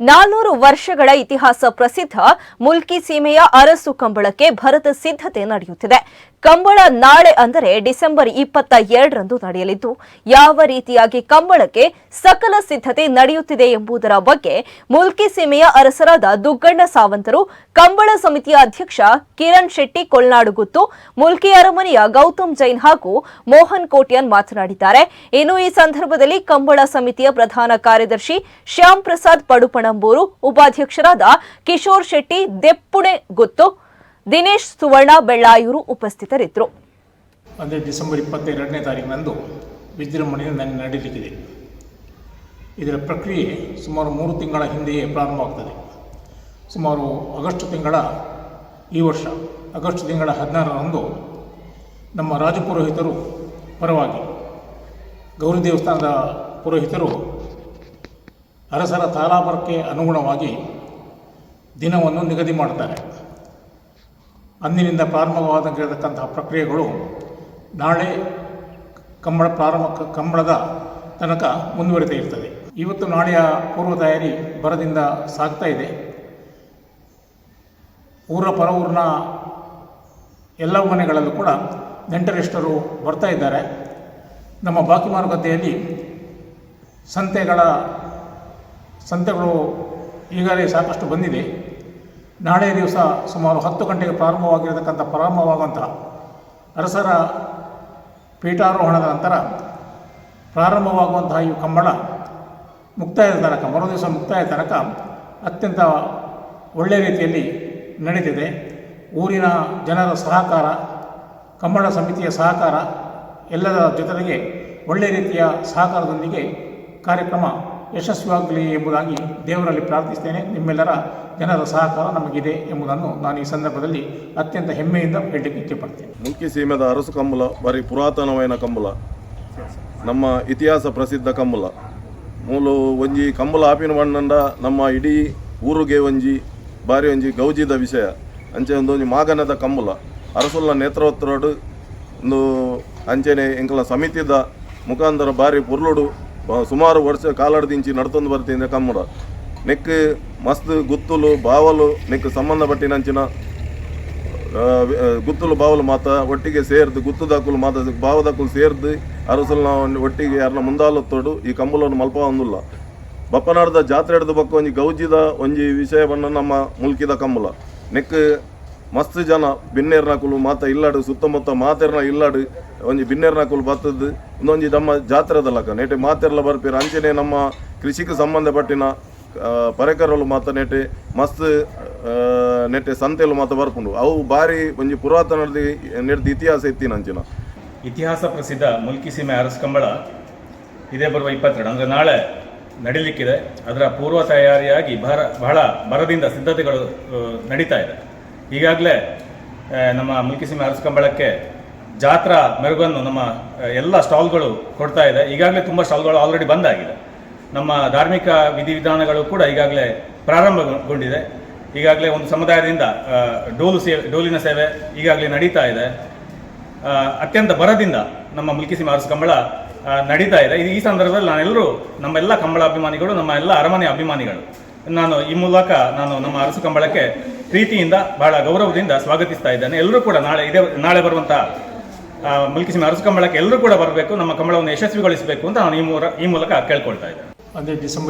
ನಾಲ್ನೂರು ವರ್ಷಗಳ ಇತಿಹಾಸ ಪ್ರಸಿದ್ಧ ಮುಲ್ಕಿ ಸೀಮೆಯ ಅರಸು ಕಂಬಳಕ್ಕೆ ಭರದ ಸಿದ್ಧತೆ ನಡೆಯುತ್ತಿದೆ. ಕಂಬಳ ನಾಳೆ ಅಂದರೆ ಡಿಸೆಂಬರ್ ಇಪ್ಪತ್ತ ಎರಡರಂದು ನಡೆಯಲಿದ್ದು, ಯಾವ ರೀತಿಯಾಗಿ ಕಂಬಳಕ್ಕೆ ಸಕಲ ಸಿದ್ಧತೆ ನಡೆಯುತ್ತಿದೆ ಎಂಬುದರ ಬಗ್ಗೆ ಮುಲ್ಕಿ ಸೀಮೆಯ ಅರಸರಾದ ದುಗ್ಗಣ್ಣ ಸಾವಂತರು, ಕಂಬಳ ಸಮಿತಿಯ ಅಧ್ಯಕ್ಷ ಕಿರಣ್ ಶೆಟ್ಟಿ ಕೊಲ್ನಾಡುಗುತ್ತು ಮುಲ್ಕಿ ಅರಮನೆಯ ಗೌತಮ್ ಜೈನ್ ಹಾಗೂ ಮೋಹನ್ ಕೋಟಿಯನ್ ಮಾತನಾಡಿದ್ದಾರೆ. ಇನ್ನು ಈ ಸಂದರ್ಭದಲ್ಲಿ ಕಂಬಳ ಸಮಿತಿಯ ಪ್ರಧಾನ ಕಾರ್ಯದರ್ಶಿ ಶ್ಯಾಮ್ ಪ್ರಸಾದ್ ಪಡುಪಣಂಬೂರು ಉಪಾಧ್ಯಕ್ಷರಾದ ಕಿಶೋರ್ ಶೆಟ್ಟಿ, ದೆಪ್ಪುಣೆ ಗೊತ್ತು, ದಿನೇಶ್ ಸುವರ್ಣ ಬೆಳ್ಳಾಯೂರು ಉಪಸ್ಥಿತರಿದ್ದರು. ಅಂದರೆ ಡಿಸೆಂಬರ್ ಇಪ್ಪತ್ತೆರಡನೇ ತಾರೀಕಿನಂದು ವಿಜೃಂಭಣೆಯಿಂದ ನಡೀಲಿಕ್ಕಿದೆ. ಇದರ ಪ್ರಕ್ರಿಯೆ ಸುಮಾರು ಮೂರು ತಿಂಗಳ ಹಿಂದೆಯೇ ಪ್ರಾರಂಭವಾಗ್ತದೆ. ಸುಮಾರು ಆಗಸ್ಟ್ ತಿಂಗಳ ಈ ವರ್ಷ, ಆಗಸ್ಟ್ ತಿಂಗಳ ಹದಿನಾರರಂದು ನಮ್ಮ ರಾಜಪುರೋಹಿತರು ಪರವಾಗಿ ಗೌರಿ ದೇವಸ್ಥಾನದ ಪುರೋಹಿತರು ಅರಸರ ತಾಲಾಬರಕ್ಕೆ ಅನುಗುಣವಾಗಿ ದಿನವನ್ನು ನಿಗದಿ ಮಾಡ್ತಾರೆ ಅಂದಿನಿಂದ ಪ್ರಾರಂಭವಾದಂತಿರತಕ್ಕಂತಹ ಪ್ರಕ್ರಿಯೆಗಳು ನಾಳೆ ಕಂಬಳ ಪ್ರಾರಂಭ, ಕಂಬಳದ ತನಕ ಮುಂದುವರಿತಾ ಇರ್ತದೆ. ಇವತ್ತು ನಾಳೆಯ ಪೂರ್ವ ತಯಾರಿ ಬರದಿಂದ ಸಾಗ್ತಾ ಇದೆ. ಊರ ಪರ ಊರಿನ ಎಲ್ಲ ಮನೆಗಳಲ್ಲೂ ಕೂಡ ನೆಂಟರಿಷ್ಟರು ಬರ್ತಾ ಇದ್ದಾರೆ. ನಮ್ಮ ಬಾಕಿ ಮಾರುಕಟ್ಟೆಯಲ್ಲಿ ಸಂತೆಗಳ ಸಂತೆಗಳು ಈಗಾಗಲೇ ಸಾಕಷ್ಟು ಬಂದಿದೆ. ನಾಳೆ ದಿವಸ ಸುಮಾರು ಹತ್ತು ಗಂಟೆಗೆ ಪ್ರಾರಂಭವಾಗಿರತಕ್ಕಂಥ ಪ್ರಾರಂಭವಾಗುವಂಥ ಅರಸರ ಪೀಠಾರೋಹಣದ ನಂತರ ಪ್ರಾರಂಭವಾಗುವಂತಹ ಈ ಕಂಬಳ ಮುಕ್ತಾಯದ ತನಕ, ಮರು ದಿವಸ ಮುಕ್ತಾಯ ತನಕ ಅತ್ಯಂತ ಒಳ್ಳೆಯ ರೀತಿಯಲ್ಲಿ ನಡೀತಿದೆ. ಊರಿನ ಜನರ ಸಹಕಾರ, ಕಂಬಳ ಸಮಿತಿಯ ಸಹಕಾರ ಎಲ್ಲದರ ಜೊತೆಗೆ ಒಳ್ಳೆಯ ರೀತಿಯ ಸಹಕಾರದೊಂದಿಗೆ ಕಾರ್ಯಕ್ರಮ ಯಶಸ್ವಿಯಾಗಲಿ ಎಂಬುದಾಗಿ ದೇವರಲ್ಲಿ ಪ್ರಾರ್ಥಿಸ್ತೇನೆ ನಿಮ್ಮೆಲ್ಲರ ಜನರ ಸಹಕಾರ ನಮಗಿದೆ ಎಂಬುದನ್ನು ನಾನು ಈ ಸಂದರ್ಭದಲ್ಲಿ ಅತ್ಯಂತ ಹೆಮ್ಮೆಯಿಂದ ಹೇಳಲಿಕ್ಕೆ ಇಚ್ಛೆಪಡ್ತೇನೆ ಮುಖ್ಯ ಸೀಮೆದ ಅರಸು ಕಂಬಲ, ಬರೀ ಪುರಾತನమైన ಕಂಬಲ, ನಮ್ಮ ಇತಿಹಾಸ ಪ್ರಸಿದ್ಧ ಕಂಬಲ. ಮೂಲು ಒಂಜಿ ಕಂಬಲ ಆಪಿನ ಬಣ್ಣಂಡ ನಮ್ಮ ಇಡೀ ಊರುಗೆ ಒಂಜಿ, ಬಾರಿ ಒಂಜಿ ಗೌಜಿದ ವಿಷಯ. ಅಂಚೆ ಒಂದು ಮಾಗನದ ಕಂಬಲ. ಅರಸುಲ್ಲ ನೇತ್ರೋತ್ತರೋಡು, ಒಂದು ಅಂಚೆನೆ ಎಂಕಲ ಸಮಿತಿದ ಮುಖಾಂತರ ಬಾರಿ ಪುರ್ಲುಡು ಸುಮಾರು ವರ್ಷ ಕಾಲಡ್ದಿಂಚಿ ನಡ್ತೊಂದು ಬರ್ತಿದ್ದ ಕಮ್ಮಡ ನೆಕ್ ಮಸ್ತ್ ಗುತ್ತುಲು, ಬಾವಲು, ನೆಕ್ ಸಂಬಂಧಪಟ್ಟಿನಂಚಿನ ಗುತ್ತಲು, ಬಾವಲು ಮಾತ ಒಟ್ಟಿಗೆ ಸೇರ್ದು ಗುತ್ತುದಾಕುಲು ಮಾತ ಬಾವದಾಕುಲು ಸೇರ್ದು ಅರಸಲ್ನ ಒಟ್ಟಿಗೆ ಯಾರನ್ನ ಮುಂದಾಲತ್ತೋಡು ಈ ಕಂಬಲವನ್ನು ಮಲ್ಪ ಒಂದಿಲ್ಲ ಬಪ್ಪನಾಡದ ಜಾತ್ರೆ ಹಿಡಿದು ಬಕ್ಕ ಒಂಜಿ ಗೌಜಿದ ಒಂಜಿ ವಿಷಯ ನಮ್ಮ ಮುಲ್ಕಿದ ಕಂಬಲ. ನೆಕ್ ಮಸ್ತ್ ಜನ ಬಿನ್ನೇರ್ನಾಕುಲು ಮಾತ ಇಲ್ಲಾಡು ಸುತ್ತಮುತ್ತ ಮಾತೆರ್ನ ಇಲ್ಲಾಡು ಒಂಜಿ ಬಿನ್ನೇರ್ನಾಕುಲು ಬತ್ತದ್ದು ಇನ್ನೊಂಜಿ ನಮ್ಮ ಜಾತ್ರೆದಲ್ಲಕ ನೆಟೆ ಮಾತೆರ್ಲ ಬರ್ಪೇರು. ಅಂಚನೆ ನಮ್ಮ ಕೃಷಿಗೆ ಸಂಬಂಧಪಟ್ಟಿನ ಪರಿಕರಲು ಮಾತ ನೆಟೆ ಮಸ್ತ್ ಆ, ನೆಟ್ಟೆ ಸಂತೆಲು ಮಾತ ಬರ್ಪುಂಡು. ಅವು ಬಾರಿ ಒಂಜಿ ಪುರಾತನ ನೆಡ್ದ ಇತಿಹಾಸ ಇತ್ತಿನ ಅಂಚಿನ ಇತಿಹಾಸ ಪ್ರಸಿದ್ಧ ಮುಲ್ಕಿ ಸೀಮೆ ಅರಸ್ಕಂಬಳ ಇದೇ ಬರುವ ಇಪ್ಪತ್ತೆರಡು. ಅಂದರೆ ನಾಳೆ ನಡಿಲಿಕ್ಕಿದೆ. ಅದರ ಪೂರ್ವ ತಯಾರಿಯಾಗಿ ಬಹಳ ಬಹಳ ಬರದಿಂದ ಸಿದ್ಧತೆಗಳು ನಡೀತಾ ಇದೆ. ಈಗಾಗಲೇ ನಮ್ಮ ಮುಲ್ಕಿಸಿಮೆ ಅರಸ್ಕಂಬಳಕ್ಕೆ ಅರಸ್ ಕಂಬಳಕ್ಕೆ ಜಾತ್ರಾ ಮೆರುಗನ್ನು ನಮ್ಮ ಎಲ್ಲ ಸ್ಟಾಲ್ಗಳು ಕೊಡ್ತಾ ಇದೆ. ಈಗಾಗಲೇ ತುಂಬ ಸ್ಟಾಲ್ಗಳು ಆಲ್ರೆಡಿ ಬಂದಾಗಿದೆ. ನಮ್ಮ ಧಾರ್ಮಿಕ ವಿಧಿವಿಧಾನಗಳು ಕೂಡ ಈಗಾಗಲೇ ಪ್ರಾರಂಭಗೊಂಡಿದೆ. ಈಗಾಗಲೇ ಒಂದು ಸಮುದಾಯದಿಂದ ಡೋಲು ಸೇವೆ, ಡೋಲಿನ ಸೇವೆ ಈಗಾಗಲೇ ನಡೀತಾ ಇದೆ. ಅತ್ಯಂತ ಬರದಿಂದ ನಮ್ಮ ಮುಲ್ಕಿಸಿಮೆ ಅರಸು ಕಂಬಳ ನಡೀತಾ ಇದೆ. ಈ ಸಂದರ್ಭದಲ್ಲಿ ನಾನೆಲ್ಲರೂ ನಮ್ಮೆಲ್ಲ ಕಂಬಳ ಅಭಿಮಾನಿಗಳು, ನಮ್ಮ ಎಲ್ಲ ಅರಮನೆ ಅಭಿಮಾನಿಗಳು. ನಾನು ಈ ಮೂಲಕ ನಾನು ನಮ್ಮ ಅರಸು ಕಂಬಳಕ್ಕೆ ಪ್ರೀತಿಯಿಂದ ಬಹಳ ಗೌರವದಿಂದ ಸ್ವಾಗತಿಸ್ತಾ ಇದ್ದಾನೆ. ಎಲ್ಲರೂ ಕೂಡ ನಾಳೆ ಇದೇ ನಾಳೆ ಬರುವಂತಹ ಮುಲ್ಕಿಸಿಮ ಅರಸು ಕಂಬಳಕ್ಕೆ ಎಲ್ಲರೂ ಕೂಡ ಬರಬೇಕು. ನಮ್ಮ ಕಂಬಳವನ್ನು ಯಶಸ್ವಿಗೊಳಿಸಬೇಕು ಅಂತ ನಾನು ಈ ಮೂರ, ಈ ಮೂಲಕ ಕೇಳ್ಕೊಳ್ತಾ ಇದ್ದೇನೆ. ಅಂದರೆ ಡಿಸೆಂಬರ್